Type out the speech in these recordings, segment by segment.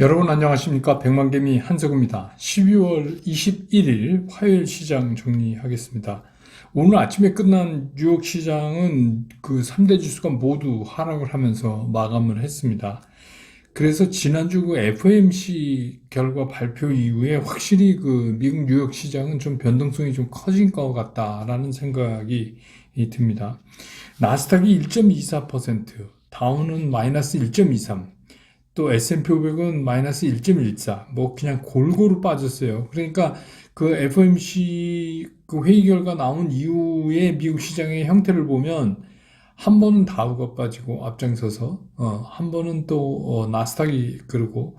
여러분 안녕하십니까 백만개미 한석우입니다. 12월 21일 화요일 시장 정리하겠습니다. 오늘 아침에 끝난 뉴욕 시장은 그 3대 지수가 모두 하락을 하면서 마감을 했습니다. 그래서 지난주 그 FOMC 결과 발표 이후에 확실히 그 미국 뉴욕 시장은 좀 변동성이 좀 커진 것 같다라는 생각이 듭니다. 나스닥이 1.24%, 다우는 마이너스 1.23, 또 S&P 500은 마이너스 1.14, 뭐 그냥 골고루 빠졌어요. 그러니까 그 FOMC 그 회의 결과 나온 이후에 미국 시장의 형태를 보면 한 번은 다우가 빠지고 앞장서서 어, 한 번은 또 어, 나스닥이 그러고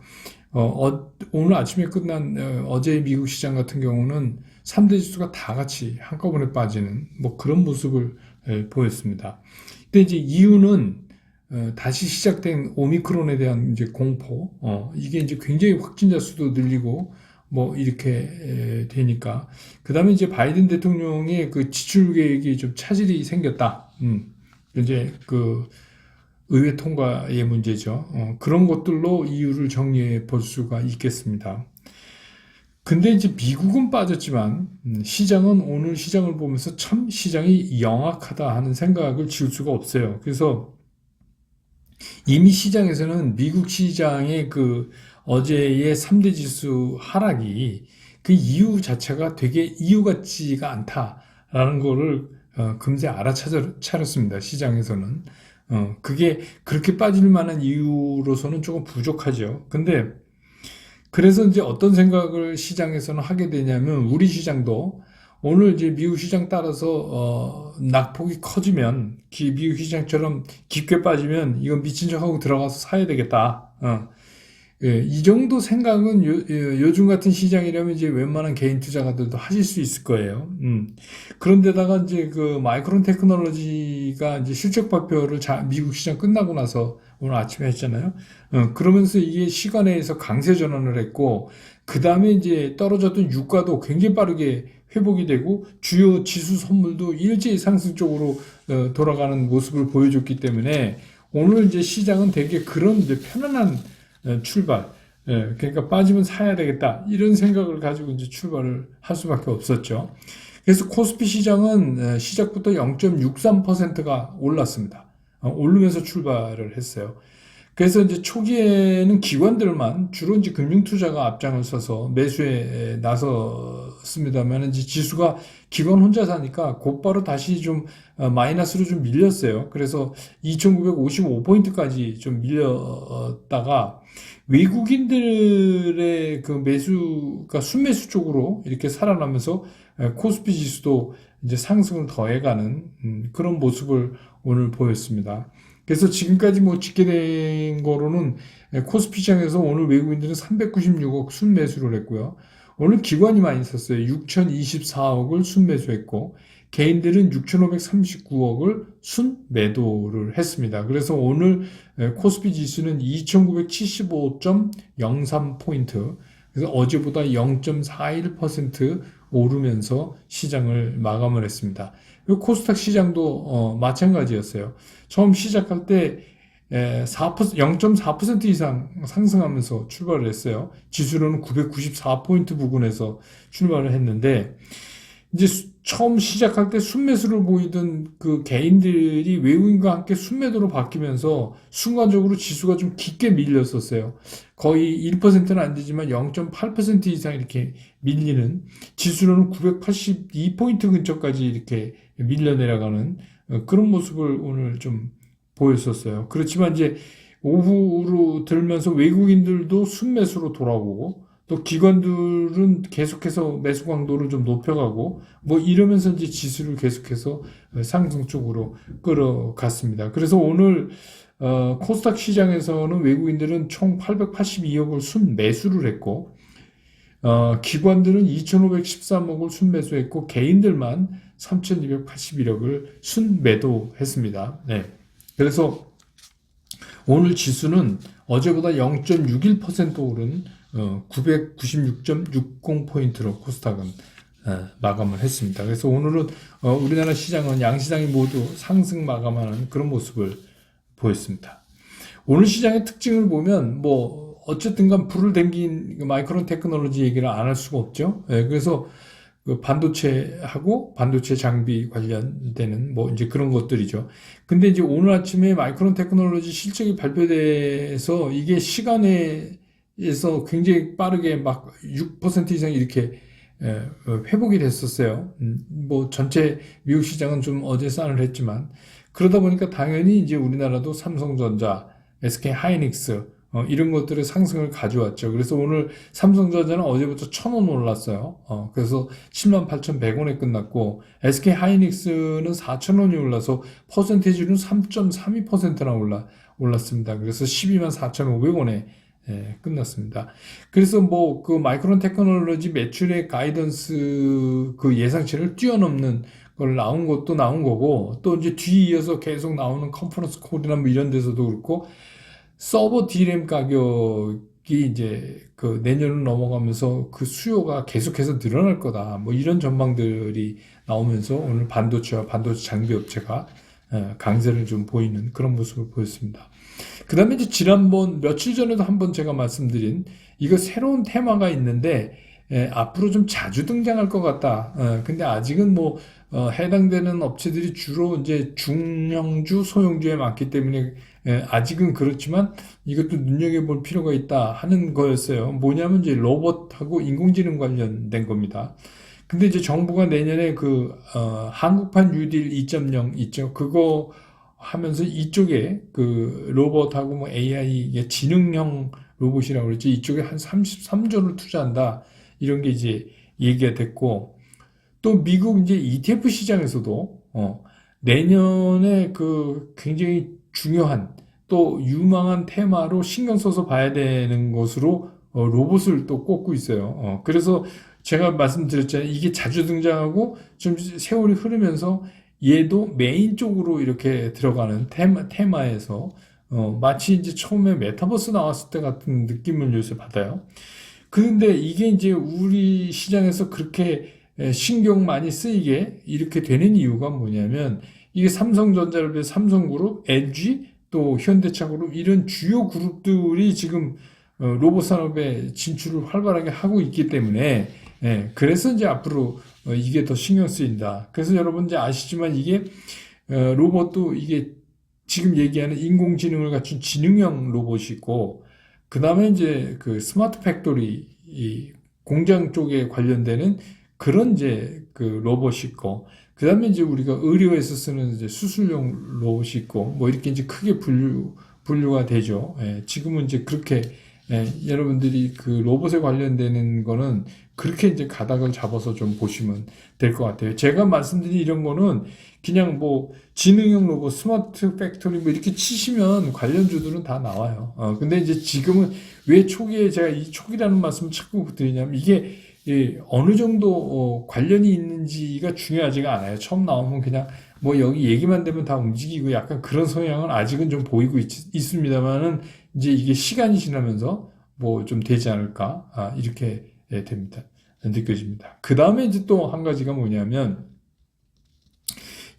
어, 어, 오늘 아침에 끝난 어, 제 미국 시장 같은 경우는 3대 지수가 다 같이 한꺼번에 빠지는 뭐 그런 모습을 에, 보였습니다. 근데 이제 이유는 어, 다시 시작된 오미크론에 대한 이제 공포, 어, 이게 이제 굉장히 확진자 수도 늘리고, 뭐, 이렇게 에, 되니까. 그 다음에 이제 바이든 대통령의 그 지출 계획이 좀 차질이 생겼다. 음, 이제 그 의회 통과의 문제죠. 어, 그런 것들로 이유를 정리해 볼 수가 있겠습니다. 근데 이제 미국은 빠졌지만, 음, 시장은 오늘 시장을 보면서 참 시장이 영악하다 하는 생각을 지울 수가 없어요. 그래서 이미 시장에서는 미국 시장의 그 어제의 3대 지수 하락이 그 이유 자체가 되게 이유 같지가 않다라는 거를 어, 금세 알아차렸습니다. 시장에서는. 어, 그게 그렇게 빠질 만한 이유로서는 조금 부족하죠. 근데 그래서 이제 어떤 생각을 시장에서는 하게 되냐면 우리 시장도 오늘 이제 미국 시장 따라서 어, 낙폭이 커지면 기, 미국 시장처럼 깊게 빠지면 이건 미친 척하고 들어가서 사야 되겠다. 어. 예, 이 정도 생각은 요, 예, 요즘 같은 시장이라면 이제 웬만한 개인 투자가들도 하실 수 있을 거예요. 음. 그런데다가 이제 그 마이크론 테크놀로지가 이제 실적 발표를 자, 미국 시장 끝나고 나서 오늘 아침에 했잖아요. 어, 그러면서 이게 시간에서 강세 전환을 했고, 그 다음에 이제 떨어졌던 유가도 굉장히 빠르게 회복이 되고 주요 지수 선물도 일제히 상승 쪽으로 어, 돌아가는 모습을 보여줬기 때문에 오늘 이제 시장은 되게 그런 이제 편안한 어, 출발, 예, 그러니까 빠지면 사야 되겠다 이런 생각을 가지고 이제 출발을 할 수밖에 없었죠. 그래서 코스피 시장은 어, 시작부터 0.63%가 올랐습니다. 오르면서 출발을 했어요. 그래서 이제 초기에는 기관들만 주로 이제 금융투자가 앞장을 서서 매수에 나 섰습니다만 이제 지수가 기관 혼자 사니까 곧바로 다시 좀 어, 마이너스로 좀 밀렸어요. 그래서 2,955포인트까지 좀 밀렸다가 외국인들의 그 매수가 순매수 쪽으로 이렇게 살아나면서 코스피 지수도 이제 상승을 더해가는 음, 그런 모습을 오늘 보였습니다. 그래서 지금까지 뭐 짓게 된 거로는 코스피 시장에서 오늘 외국인들은 396억 순매수를 했고요. 오늘 기관이 많이 썼어요. 6,024억을 순매수했고 개인들은 6,539억을 순매도를 했습니다. 그래서 오늘 코스피 지수는 2,975.03포인트 그래서 어제보다 0.41% 오르면서 시장을 마감을 했습니다. 코스닥 시장도 어, 마찬가지였어요. 처음 시작할 때 0.4% 이상 상승하면서 출발을 했어요. 지수로는 994포인트 부근에서 출발을 했는데, 이제 처음 시작할 때 순매수를 보이던 그 개인들이 외국인과 함께 순매도로 바뀌면서 순간적으로 지수가 좀 깊게 밀렸었어요. 거의 1%는 안 되지만 0.8% 이상 이렇게 밀리는 지수로는 982포인트 근처까지 이렇게 밀려 내려가는 어, 그런 모습을 오늘 좀 보였었어요. 그렇지만 이제 오후로 들면서 외국인들도 순매수로 돌아오고 또 기관들은 계속해서 매수 강도를 좀 높여가고 뭐 이러면서 이제 지수를 계속해서 상승 쪽으로 끌어갔습니다. 그래서 오늘 어, 코스닥 시장에서는 외국인들은 총 882억을 순매수를 했고 어, 기관들은 2,513억을 순매수했고 개인들만 3,281억을 순매도했습니다. 네. 그래서 오늘 지수는 어제보다 0.61% 오른 어, 996.60포인트로 코스닥은 어, 마감을 했습니다. 그래서 오늘은 어, 우리나라 시장은 양시장이 모두 상승 마감하는 그런 모습을 보였습니다. 오늘 시장의 특징을 보면 뭐 어쨌든 간 불을 댕긴 그 마이크론 테크놀로지 얘기를 안 할 수가 없죠. 예, 그래서 그 반도체하고 반도체 장비 관련되는 뭐 이제 그런 것들이죠. 근데 이제 오늘 아침에 마이크론 테크놀로지 실적이 발표돼서 이게 시간에서 굉장히 빠르게 막 6% 이상 이렇게 예, 어, 회복이 됐었어요. 음, 뭐 전체 미국 시장은 좀 어제 싼을 했지만 그러다 보니까 당연히 이제 우리나라도 삼성전자, SK 하이닉스 어, 이런 것들의 상승을 가져왔죠. 그래서 오늘 삼성전자는 어제부터 1,000원 올랐어요. 어, 그래서 78,100원에 끝났고 SK 하이닉스는 4,000원이 올라서 퍼센테이지는 3.32%나 올라 올랐습니다. 그래서 124,500원에 예, 끝났습니다. 그래서 뭐 그 마이크론 테크놀로지 매출의 가이던스 그 예상치를 뛰어넘는 걸 나온 것도 나온 거고 또 이제 뒤이어서 계속 나오는 컨퍼런스 콜이나 뭐 이런 데서도 그렇고 서버 D램 가격이 이제 그 내년을 넘어가면서 그 수요가 계속해서 늘어날 거다. 뭐 이런 전망들이 나오면서 오늘 반도체와 반도체 장비 업체가 예, 강세를 좀 보이는 그런 모습을 보였습니다. 그 다음에 이제 지난번 며칠 전에도 한번 제가 말씀드린 이거 새로운 테마가 있는데 예, 앞으로 좀 자주 등장할 것 같다. 예, 근데 아직은 뭐 어, 해당되는 업체들이 주로 이제 중형주, 소형주에 많기 때문에 예, 아직은 그렇지만 이것도 눈여겨볼 필요가 있다 하는 거였어요. 뭐냐면 이제 로봇하고 인공지능 관련된 겁니다. 근데 이제 정부가 내년에 그 어, 한국판 뉴딜 2.0 있죠. 그거 하면서 이쪽에 그 로봇하고 뭐 AI 지능형 로봇이라고 그랬죠. 이쪽에 한 33조를 투자한다. 이런 게 이제 얘기가 됐고 또 미국 이제 ETF 시장에서도 어, 내년에 그 굉장히 중요한 또 유망한 테마로 신경 써서 봐야 되는 것으로 어, 로봇을 또 꼽고 있어요. 어, 그래서 제가 말씀드렸잖아요. 이게 자주 등장하고 좀 세월이 흐르면서 얘도 메인 쪽으로 이렇게 들어가는 테마, 테마에서 어, 마치 이제 처음에 메타버스 나왔을 때 같은 느낌을 요새 받아요. 그런데 이게 이제 우리 시장에서 그렇게 에, 신경 많이 쓰이게 이렇게 되는 이유가 뭐냐면 이게 삼성전자를 비해 삼성그룹, LG, 또 현대차그룹 이런 주요 그룹들이 지금 어, 로봇 산업에 진출을 활발하게 하고 있기 때문에 예, 그래서 이제 앞으로 어, 이게 더 신경 쓰인다. 그래서 여러분 이제 아시지만 이게 어, 로봇도 이게 지금 얘기하는 인공지능을 갖춘 지능형 로봇이 있고 그 다음에 이제 그 스마트 팩토리 이 공장 쪽에 관련되는 그런 이제 그 로봇이 있고 그 다음에 이제 우리가 의료에서 쓰는 이제 수술용 로봇이 있고 뭐 이렇게 이제 크게 분류 분류가 되죠. 예, 지금은 이제 그렇게 예, 여러분들이 그 로봇에 관련되는 거는 그렇게 이제 가닥을 잡아서 좀 보시면 될 것 같아요. 제가 말씀드린 이런 거는 그냥 뭐 지능형 로봇, 스마트 팩토리 뭐 이렇게 치시면 관련주들은 다 나와요. 어, 근데 이제 지금은 왜 초기에 제가 이 초기라는 말씀을 자꾸 드리냐면 이게 예, 어느 정도 어, 관련이 있는지가 중요하지가 않아요. 처음 나오면 그냥 뭐 여기 얘기만 되면 다 움직이고 약간 그런 성향은 아직은 좀 보이고 있, 있습니다만은 이제 이게 시간이 지나면서 뭐 좀 되지 않을까 아, 이렇게 예, 됩니다. 느껴집니다. 그 다음에 이제 또 한 가지가 뭐냐면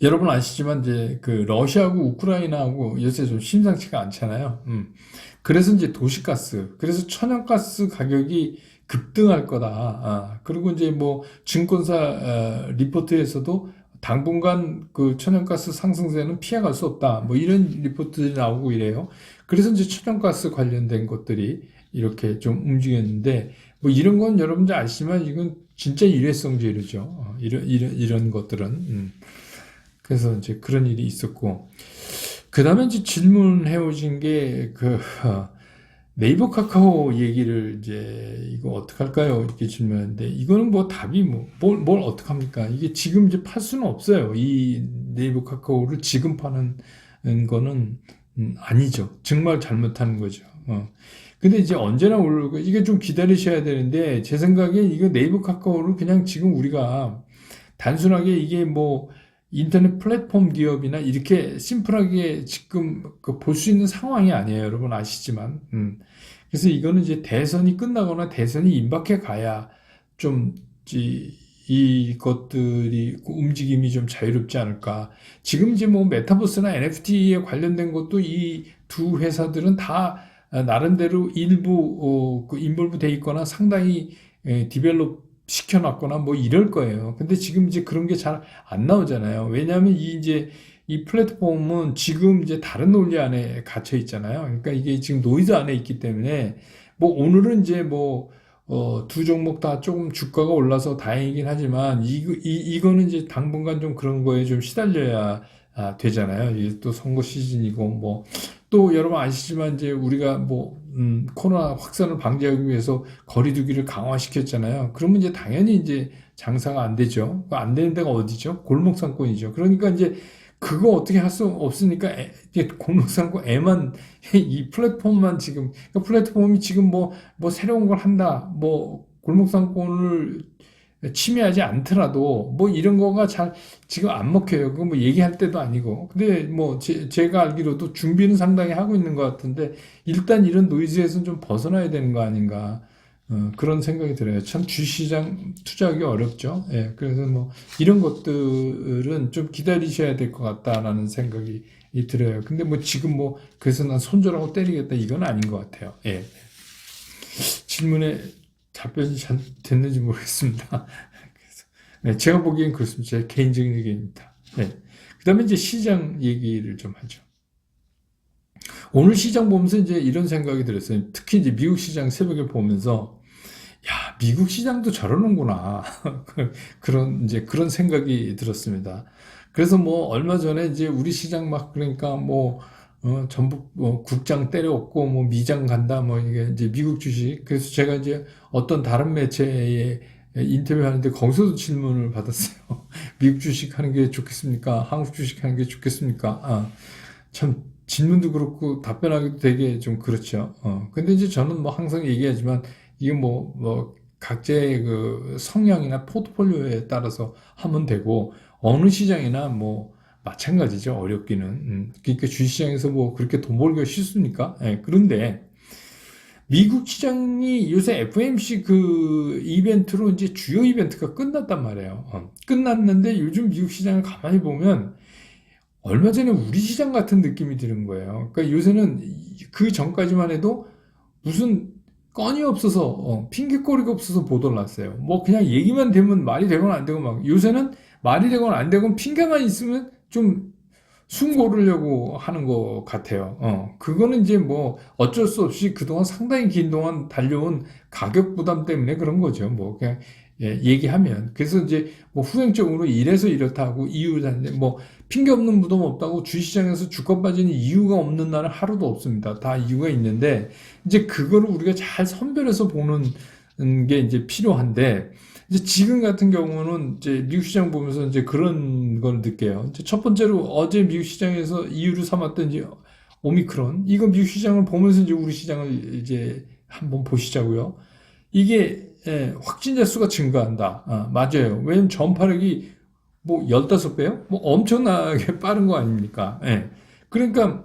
여러분 아시지만 이제 그 러시아하고 우크라이나하고 요새 좀 심상치가 않잖아요. 음. 그래서 이제 도시가스, 그래서 천연가스 가격이 급등할 거다. 아, 그리고 이제 뭐 증권사 어, 리포트에서도 당분간 그 천연가스 상승세는 피해갈 수 없다. 뭐 이런 리포트들이 나오고 이래요. 그래서 이제 천연가스 관련된 것들이 이렇게 좀 움직였는데 뭐 이런 건 여러분들 아시지만 이건 진짜 일회성제로죠. 어, 이런 이런 이런 것들은 음. 그래서 이제 그런 일이 있었고 그 다음에 이제 질문해 오신 게그 어, 네이버 카카오 얘기를 이제 이거 어떡할까요? 이렇게 질문했는데 이거는 뭐 답이 뭐뭘 뭘 어떡합니까? 이게 지금 이제 팔 수는 없어요. 이 네이버 카카오를 지금 파는 거는 음, 아니죠. 정말 잘못하는 거죠. 어. 근데 이제 언제나 오르고 이게 좀 기다리셔야 되는데 제 생각에 이거 네이버 카카오를 그냥 지금 우리가 단순하게 이게 뭐 인터넷 플랫폼 기업이나 이렇게 심플하게 지금 그 볼 수 있는 상황이 아니에요. 여러분 아시지만. 음. 그래서 이거는 이제 대선이 끝나거나 대선이 임박해 가야 좀 이, 이것들이 그 움직임이 좀 자유롭지 않을까. 지금 이제 뭐 메타버스나 NFT에 관련된 것도 이 두 회사들은 다 아, 나름대로 일부 어, 그 인볼브 돼 있거나 상당히 에, 디벨롭 시켜놨거나 뭐 이럴 거예요. 근데 지금 이제 그런 게 잘 안 나오잖아요. 왜냐하면 이 이제 이 플랫폼은 지금 이제 다른 논리 안에 갇혀 있잖아요. 그러니까 이게 지금 노이즈 안에 있기 때문에 뭐 오늘은 이제 뭐 어, 두 종목 다 조금 주가가 올라서 다행이긴 하지만 이, 이, 이거는 이제 당분간 좀 그런 거에 좀 시달려야 아, 되잖아요. 이게 또 선거 시즌이고 뭐 또 여러분 아시지만 이제 우리가 뭐 음, 코로나 확산을 방지하기 위해서 거리두기를 강화시켰잖아요. 그러면 이제 당연히 이제 장사가 안 되죠. 그안 되는 데가 어디죠? 골목상권이죠. 그러니까 이제 그거 어떻게 할 수 없으니까 애, 골목상권 애만 이 플랫폼만 지금 그러니까 플랫폼이 지금 뭐뭐 새로운 걸 한다. 뭐 골목상권을 침해하지 않더라도 뭐 이런 거가 잘 지금 안 먹혀요. 그거 뭐 얘기할 때도 아니고. 근데 뭐 제, 제가 알기로도 준비는 상당히 하고 있는 것 같은데 일단 이런 노이즈에서는 좀 벗어나야 되는 거 아닌가. 어, 그런 생각이 들어요. 참 주시장 투자하기 어렵죠. 예, 그래서 뭐 이런 것들은 좀 기다리셔야 될 것 같다라는 생각이 이 들어요. 근데 뭐 지금 뭐 그래서 난 손절하고 때리겠다 이건 아닌 것 같아요. 예. 질문에 답변이 잘 됐는지 모르겠습니다. 그래서 네, 제가 보기엔 그렇습니다. 제 개인적인 의견입니다. 네. 그 다음에 이제 시장 얘기를 좀 하죠. 오늘 시장 보면서 이제 이런 생각이 들었어요. 특히 이제 미국 시장 새벽에 보면서 야, 미국 시장도 저러는구나. 그런 이제 그런 생각이 들었습니다. 그래서 뭐 얼마 전에 이제 우리 시장 막 그러니까 뭐 어, 전북 뭐 국장 때려엎고 뭐 미장 간다 뭐 이게 이제 미국 주식 그래서 제가 이제 어떤 다른 매체에 인터뷰하는데 거기서도 질문을 받았어요. 미국 주식 하는 게 좋겠습니까? 한국 주식 하는 게 좋겠습니까? 아, 참 질문도 그렇고 답변하기도 되게 좀 그렇죠. 어, 근데 이제 저는 뭐 항상 얘기하지만 이게 뭐, 뭐, 각자의 그 성향이나 포트폴리오에 따라서 하면 되고, 어느 시장이나 뭐, 마찬가지죠. 어렵기는. 음, 그러니까 주식시장에서 뭐 그렇게 돈 벌기가 쉽습니까? 예, 그런데 미국 시장이 요새 FMC 그 이벤트로 이제 주요 이벤트가 끝났단 말이에요. 어, 끝났는데 요즘 미국 시장을 가만히 보면 얼마 전에 우리 시장 같은 느낌이 드는 거예요. 그러니까 요새는 그 전까지만 해도 무슨 건이 없어서 어, 핑계거리가 없어서 보도를 났어요. 뭐 그냥 얘기만 되면 말이 되건 안 되고 막 요새는 말이 되건 안 되건 핑계만 있으면 좀 숨 고르려고 하는 것 같아요. 어, 그거는 이제 뭐 어쩔 수 없이 그동안 상당히 긴 동안 달려온 가격 부담 때문에 그런 거죠. 뭐 그냥 예, 얘기하면. 그래서 이제 뭐 후행적으로 이래서 이렇다고 이유를 하는데 뭐 핑계 없는 무덤 없다고 주시장에서 주가 빠지는 이유가 없는 날은 하루도 없습니다. 다 이유가 있는데 이제 그거를 우리가 잘 선별해서 보는 게 이제 필요한데 이제 지금 같은 경우는 이제 미국 시장 보면서 이제 그런 걸 느껴요. 이제 첫 번째로 어제 미국 시장에서 이유를 삼았던 이제 오미크론 이거 미국 시장을 보면서 이제 우리 시장을 이제 한번 보시자고요. 이게 예, 확진자 수가 증가한다. 아, 맞아요. 왜냐면 전파력이 뭐 15배요? 뭐 엄청나게 빠른 거 아닙니까? 예. 그러니까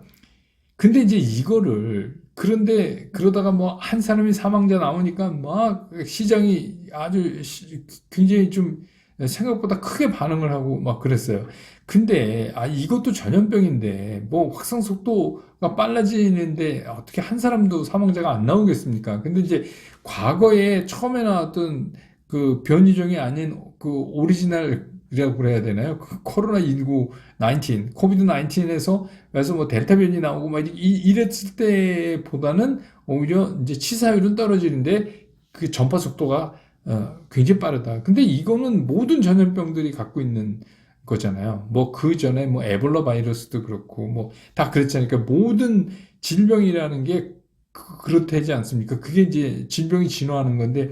근데 이제 이거를 그런데 그러다가 뭐 한 사람이 사망자 나오니까 막 시장이 아주 시- 굉장히 좀 생각보다 크게 반응을 하고 막 그랬어요. 근데 아 이것도 전염병인데 뭐 확산 속도가 빨라지는데 어떻게 한 사람도 사망자가 안 나오겠습니까? 근데 이제 과거에 처음에 나왔던 그 변이종이 아닌 그 오리지널 이라고 그래야 되나요? 그 코로나 19 19, 코비드 19에서 그래서 뭐 델타 변이 나오고 막 이- 이랬을 때보다는 오히려 이제 치사율은 떨어지는데 그 전파 속도가 어, 굉장히 빠르다. 근데 이거는 모든 전염병들이 갖고 있는 거잖아요. 뭐 그 전에 뭐 에볼라 바이러스도 그렇고 뭐 다 그랬잖아요. 그러니까 모든 질병이라는 게 그- 그렇다지 않습니까? 그게 이제 질병이 진화하는 건데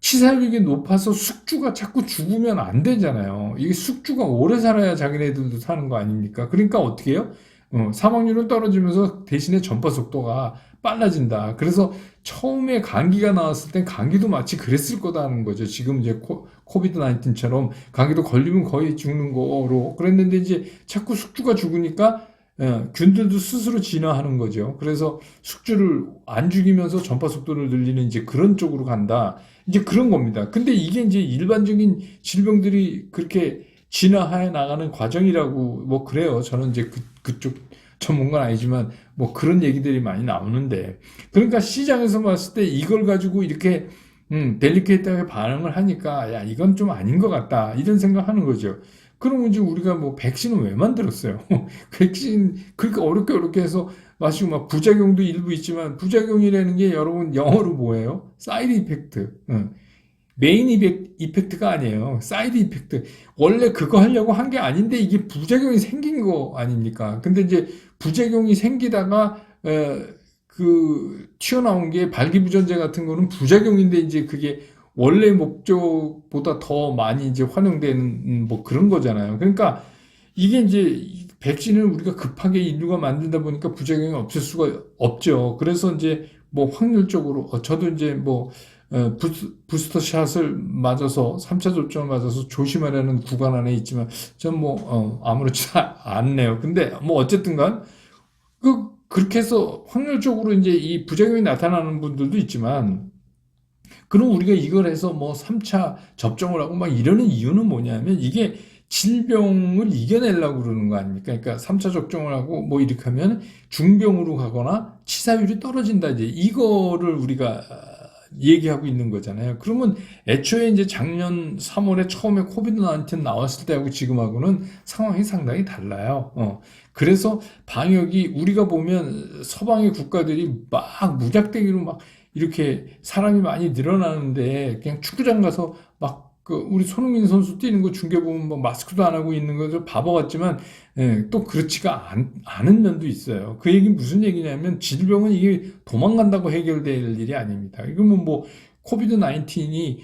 치사율이 높아서 숙주가 자꾸 죽으면 안 되잖아요. 이게 숙주가 오래 살아야 자기네들도 사는 거 아닙니까? 그러니까 어떻게 해요? 어, 사망률은 떨어지면서 대신에 전파 속도가 빨라진다. 그래서 처음에 감기가 나왔을 땐 감기도 마치 그랬을 거다는 거죠. 지금 이제 코, 코비드 19처럼 감기도 걸리면 거의 죽는 거로 그랬는데 이제 자꾸 숙주가 죽으니까 예, 균들도 스스로 진화하는 거죠. 그래서 숙주를 안 죽이면서 전파 속도를 늘리는 이제 그런 쪽으로 간다. 이제 그런 겁니다. 근데 이게 이제 일반적인 질병들이 그렇게 진화해 나가는 과정이라고 뭐 그래요. 저는 이제 그, 그쪽 전문가는 아니지만 뭐 그런 얘기들이 많이 나오는데 그러니까 시장에서 봤을 때 이걸 가지고 이렇게 음, 델리케이트하게 반응을 하니까 야 이건 좀 아닌 것 같다 이런 생각하는 거죠. 그러면 이제 우리가 뭐 백신은 왜 만들었어요? 백신 그렇게 어렵게 어렵게 해서 마시고 막 부작용도 일부 있지만 부작용이라는 게 여러분 영어로 뭐예요? 사이드 이펙트. 응. 메인 이펙, 이펙트가 아니에요. 사이드 이펙트. 원래 그거 하려고 한 게 아닌데 이게 부작용이 생긴 거 아닙니까? 근데 이제 부작용이 생기다가 에, 그 튀어나온 게 발기부전제 같은 거는 부작용인데 이제 그게 원래 목적보다 더 많이 이제 활용되는 음, 뭐 그런 거잖아요. 그러니까 이게 이제 이 백신을 우리가 급하게 인류가 만들다 보니까 부작용이 없을 수가 없죠. 그래서 이제 뭐 확률적으로 어, 저도 이제 뭐 어, 부스, 부스 터 샷을 맞아서 3차 접종을 맞아서 조심하라는 구간 안에 있지만 전뭐 어, 아무렇지 않네요. 근데 뭐 어쨌든 간 그 그렇게 해서 확률적으로 이제 이 부작용이 나타나는 분들도 있지만 그럼 우리가 이걸 해서 뭐 3차 접종을 하고 막 이러는 이유는 뭐냐면 이게 질병을 이겨내려고 그러는 거 아닙니까? 그러니까 3차 접종을 하고 뭐 이렇게 하면 중병으로 가거나 치사율이 떨어진다 이제 이거를 우리가 얘기하고 있는 거잖아요. 그러면 애초에 이제 작년 3월에 처음에 코비드 19 나왔을 때하고 지금하고는 상황이 상당히 달라요. 어. 그래서 방역이 우리가 보면 서방의 국가들이 막 무작대기로 막 이렇게 사람이 많이 늘어나는데 그냥 축구장 가서 막 그 우리 손흥민 선수 뛰는 거 중계 보면 뭐 마스크도 안 하고 있는 거죠 바보 같지만 예, 또 그렇지가 않, 않은 면도 있어요. 그 얘기 무슨 얘기냐면 질병은 이게 도망간다고 해결될 일이 아닙니다. 이거는 뭐 코비드 19이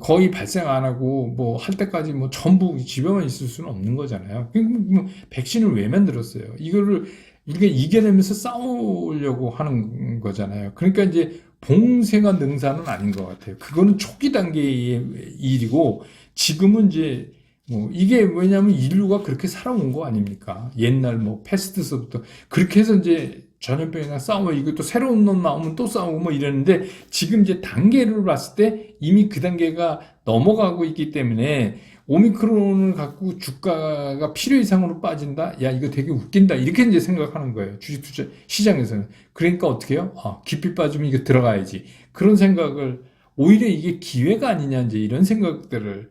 거의 발생 안 하고 뭐 할 때까지 뭐 전부 집에만 있을 수는 없는 거잖아요. 뭐 백신을 왜 만들었어요? 이거를 우리가 이겨내면서 싸우려고 하는 거잖아요. 그러니까 이제 봉쇄가 능사는 아닌 것 같아요. 그거는 초기 단계의 일이고 지금은 이제 뭐 이게 왜냐하면 인류가 그렇게 살아온 거 아닙니까? 옛날 뭐 패스트서부터 그렇게 해서 이제 전염병이나 싸워 이것도 새로운 놈 나오면 또 싸우고 뭐 이러는데 지금 이제 단계를 봤을 때 이미 그 단계가 넘어가고 있기 때문에 오미크론을 갖고 주가가 필요 이상으로 빠진다? 야, 이거 되게 웃긴다. 이렇게 이제 생각하는 거예요. 주식 투자 시장에서는. 그러니까 어떻게 해요? 아, 깊이 빠지면 이거 들어가야지. 그런 생각을 오히려 이게 기회가 아니냐 이제 이런 생각들을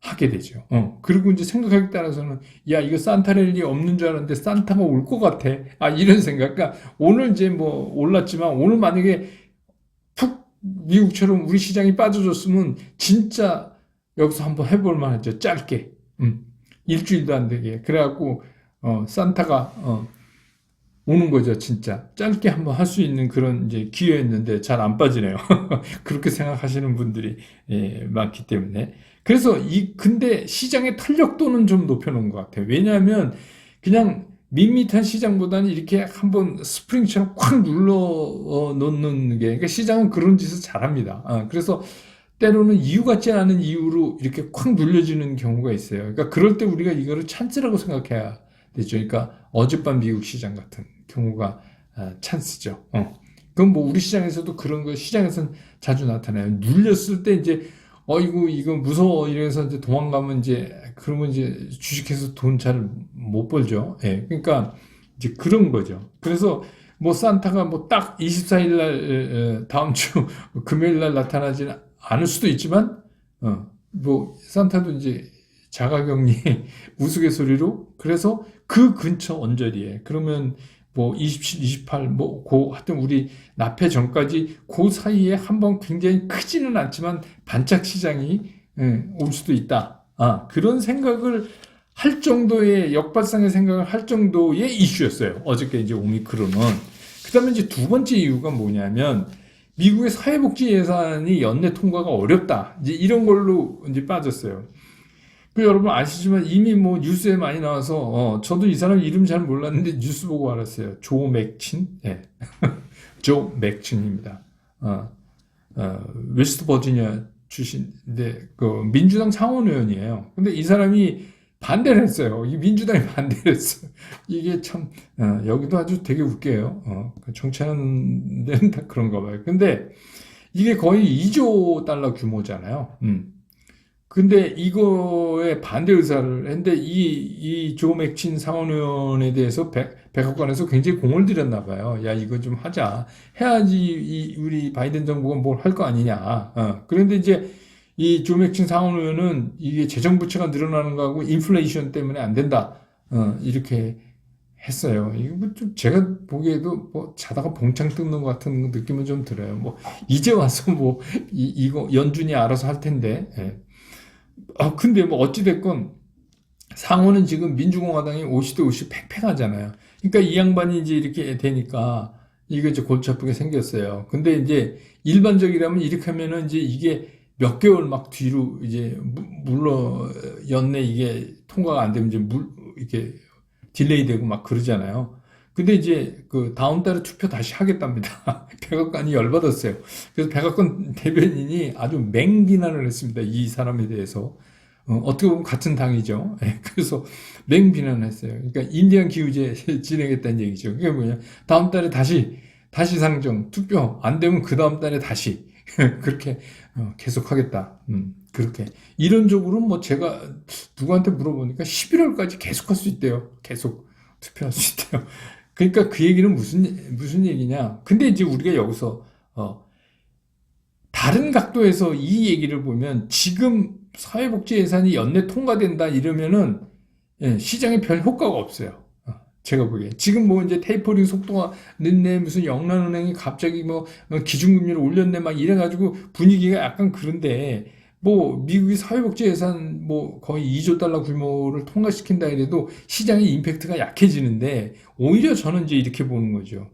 하게 되죠. 어. 그리고 이제 생각하기 따라서는 야 이거 산타랠리 없는 줄 알았는데 산타가 올 것 같아. 아 이런 생각. 그러니까 오늘 이제 뭐 올랐지만 오늘 만약에 푹 미국처럼 우리 시장이 빠져줬으면 진짜 여기서 한번 해볼 만하죠. 짧게. 음. 일주일도 안 되게. 그래갖고 어 산타가 어 오는 거죠, 진짜. 짧게 한번 할 수 있는 그런 이제 기회였는데 잘 안 빠지네요. 그렇게 생각하시는 분들이 예, 많기 때문에. 그래서 이 근데 시장의 탄력도는 좀 높여놓은 것 같아요. 왜냐하면 그냥 밋밋한 시장보다는 이렇게 한번 스프링처럼 콱 눌러 놓는 게 그러니까 시장은 그런 짓을 잘합니다. 아, 그래서 때로는 이유 같지 않은 이유로 이렇게 콱 눌려지는 경우가 있어요. 그러니까 그럴 때 우리가 이거를 찬스라고 생각해야 되죠. 그러니까 어젯밤 미국 시장 같은 경우가 아, 찬스죠. 어. 그건 뭐 우리 시장에서도 그런 거 시장에서는 자주 나타나요. 눌렸을 때 이제 어이구 이거 무서워 이래서 이제 도망가면 이제 그러면 이제 주식해서 돈 잘 못 벌죠. 예. 그러니까 이제 그런 거죠. 그래서 뭐 산타가 뭐 딱 24일 날 다음 주 금요일 날 나타나지는 않을 수도 있지만 어 뭐 산타도 이제 자가격리 우스갯소리로 그래서 그 근처 언저리에 그러면 뭐 27, 28, 뭐, 고, 하여튼 우리 납해 전까지 그 사이에 한번 굉장히 크지는 않지만 반짝 시장이 예, 올 수도 있다. 아, 그런 생각을 할 정도의 역발상의 생각을 할 정도의 이슈였어요. 어저께 이제 오미크론은. 그 다음에 이제 두 번째 이유가 뭐냐면 미국의 사회복지 예산이 연내 통과가 어렵다. 이제 이런 걸로 이제 빠졌어요. 그 여러분 아시지만 이미 뭐 뉴스에 많이 나와서 어, 저도 이 사람 이름 잘 몰랐는데 뉴스 보고 알았어요. 조 맥친, 예, 조 맥친입니다. 어, 어, 웨스트 버지니아 출신인데 그 민주당 상원 의원이에요. 근데 이 사람이 반대를 했어요. 이 민주당이 반대를 했어요. 이게 참 어, 여기도 아주 되게 웃겨요. 어, 정치하는 데는 다 그런가 봐요. 근데 이게 거의 2조 달러 규모잖아요. 음. 근데 이거에 반대 의사를 했는데 이, 이조 맥친 상원의원에 대해서 백, 백악관에서 굉장히 공을 들였나 봐요. 야, 이거 좀 하자. 해야지 이, 우리 바이든 정부가 뭘 할 거 아니냐. 어. 그런데 이제 이조 맥친 상원 의원은 이게 재정 부채가 늘어나는 거하고 인플레이션 때문에 안 된다. 어, 이렇게 했어요. 이거 뭐 좀 제가 보기에도 뭐 자다가 봉창 뜯는 것 같은 느낌은 좀 들어요. 뭐 이제 와서 뭐 이, 이거 연준이 알아서 할 텐데. 예. 아 근데 뭐 어찌 됐건 상원은 지금 민주공화당이 50대 50 팽팽하잖아요. 그러니까 이 양반이 이제 이렇게 되니까 이거 이제 골치 아프게 생겼어요. 근데 이제 일반적이라면 이렇게 하면은 이제 이게 몇 개월 막 뒤로 이제 무- 물러 연내 이게 통과가 안 되면 이제 물 이렇게 딜레이 되고 막 그러잖아요. 근데 이제 그 다음 달에 투표 다시 하겠답니다. 백악관이 열받았어요. 그래서 백악관 대변인이 아주 맹비난을 했습니다. 이 사람에 대해서. 어, 떻게 보면 같은 당이죠. 예, 그래서 맹비난을 했어요. 그러니까 인디안 기후제 진행했다는 얘기죠. 그게 뭐냐. 다음 달에 다시, 다시 상정, 투표 안 되면 그 다음 달에 다시. 그렇게 어, 계속하겠다. 음, 그렇게. 이론적으로 뭐 제가 누구한테 물어보니까 11월까지 계속할 수 있대요. 계속 투표할 수 있대요. 그러니까 그 얘기는 무슨 무슨 얘기냐? 근데 이제 우리가 여기서 어 다른 각도에서 이 얘기를 보면 지금 사회복지 예산이 연내 통과된다 이러면은 예, 시장에 별 효과가 없어요. 어, 제가 보기에 지금 뭐 이제 테이퍼링 속도가 늦네 무슨 영란은행이 갑자기 뭐 어, 기준금리를 올렸네 막 이래가지고 분위기가 약간 그런데 뭐 미국이 사회복지 예산 뭐 거의 2조 달러 규모를 통과시킨다 이래도 시장의 임팩트가 약해지는데 오히려 저는 이제 이렇게 보는 거죠.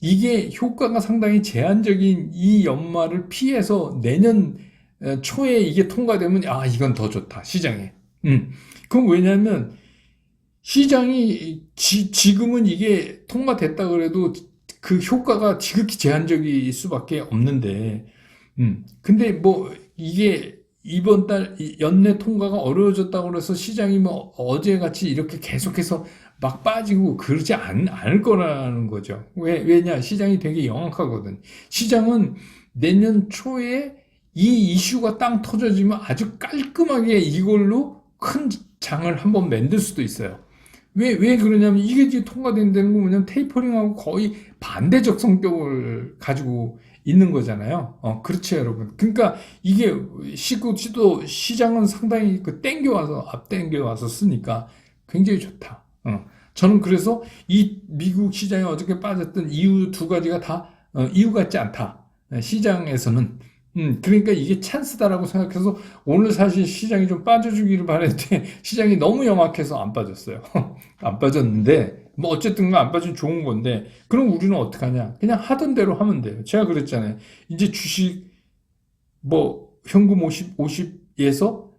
이게 효과가 상당히 제한적인 이 연말을 피해서 내년 어, 초에 이게 통과되면 아 이건 더 좋다 시장에. 음. 그건 왜냐하면 시장이 지, 지금은 이게 통과됐다 그래도 그 효과가 지극히 제한적일 수밖에 없는데, 음. 근데 뭐 이게 이번 달 이- 연내 통과가 어려워졌다고 그래서 시장이 뭐 어제 같이 이렇게 계속해서 막 빠지고 그러지 않, 않을 거라는 거죠. 왜, 왜냐? 시장이 되게 영악하거든. 시장은 내년 초에 이 이슈가 땅 터져지면 아주 깔끔하게 이걸로 큰 장을 한번 만들 수도 있어요. 왜, 왜 그러냐면 이게 이제 통과된다는 건 뭐냐면 테이퍼링하고 거의 반대적 성격을 가지고 있는 거잖아요. 어, 그렇죠, 여러분. 그러니까 이게 시고 시도 시장은 상당히 그 땡겨와서 앞 땡겨와서 쓰니까 굉장히 좋다. 어. 저는 그래서 이 미국 시장이 어저께 빠졌던 이유 두 가지가 다 어, 이유 같지 않다. 어, 시장에서는 음, 그러니까 이게 찬스다라고 생각해서 오늘 사실 시장이 좀 빠져주기를 바랬는데 시장이 너무 영악해서 안 빠졌어요. 안 빠졌는데 뭐 어쨌든 안 빠지면 좋은 건데 그럼 우리는 어떡하냐? 그냥 하던 대로 하면 돼요. 제가 그랬잖아요. 이제 주식 뭐 현금 50, 50에서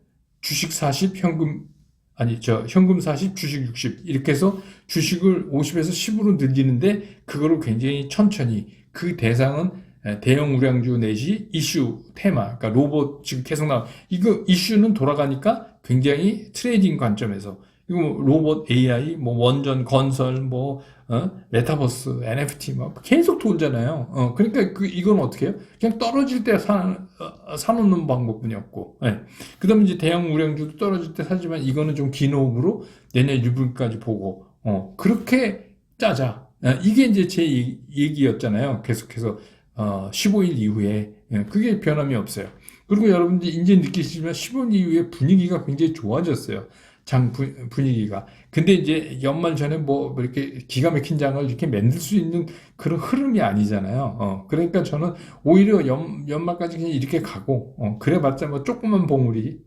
주식 40, 현금 아니 저 현금 40, 주식 60 이렇게 해서 주식을 50에서 10으로 늘리는데 그거를 굉장히 천천히 그 대상은 에, 대형 우량주 내지 이슈 테마 그러니까 로봇 지금 계속 나 이거 이슈는 돌아가니까 굉장히 트레이딩 관점에서 이거 뭐 로봇 AI 뭐 원전 건설 뭐 어? 메타버스 NFT 막 계속 돌잖아요. 어, 그러니까 그 이건 어떻게 해요? 그냥 떨어질 때 사, 어, 사놓는 방법뿐이 없고. 예. 그 다음에 이제 대형 우량주도 떨어질 때 사지만 이거는 좀 긴 호흡으로 내년 6월까지 보고 어, 그렇게 짜자. 예, 이게 이제 제 얘기- 얘기였잖아요. 계속해서 어, 15일 이후에 예, 그게 변함이 없어요. 그리고 여러분들이 이제 느끼시지만 15일 이후에 분위기가 굉장히 좋아졌어요. 장 부- 분위기가. 근데 이제 연말 전에 뭐 이렇게 기가 막힌 장을 이렇게 만들 수 있는 그런 흐름이 아니잖아요. 어, 그러니까 저는 오히려 연, 연말까지 그냥 이렇게 가고, 어, 그래봤자 뭐 조그만 봉우리.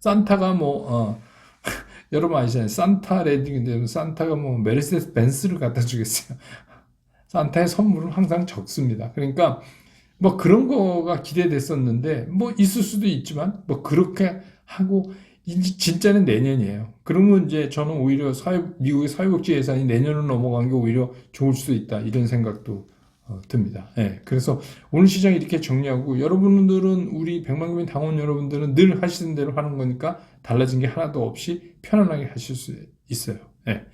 산타가 뭐, 어, 여러분 아시잖아요. 산타 레딩인데 산타가 뭐 메르세데스 벤츠를 갖다 주겠어요. 산타의 선물은 항상 적습니다. 그러니까 뭐 그런 거가 기대됐었는데 뭐 있을 수도 있지만 뭐 그렇게 하고 진짜는 내년이에요. 그러면 이제 저는 오히려 사회, 미국의 사회복지 예산이 내년으로 넘어간 게 오히려 좋을 수도 있다 이런 생각도 어, 듭니다. 예, 그래서 오늘 시장 이렇게 정리하고 여러분들은 우리 백만금인 당원 여러분들은 늘 하시는 대로 하는 거니까 달라진 게 하나도 없이 편안하게 하실 수 있어요. 예,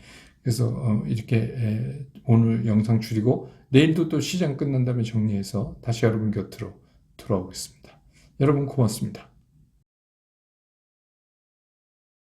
그래서 어, 이렇게 에, 오늘 영상 줄이고 내일도 또 시장 끝난 다음에 정리해서 다시 여러분 곁으로 돌아오겠습니다. 여러분 고맙습니다.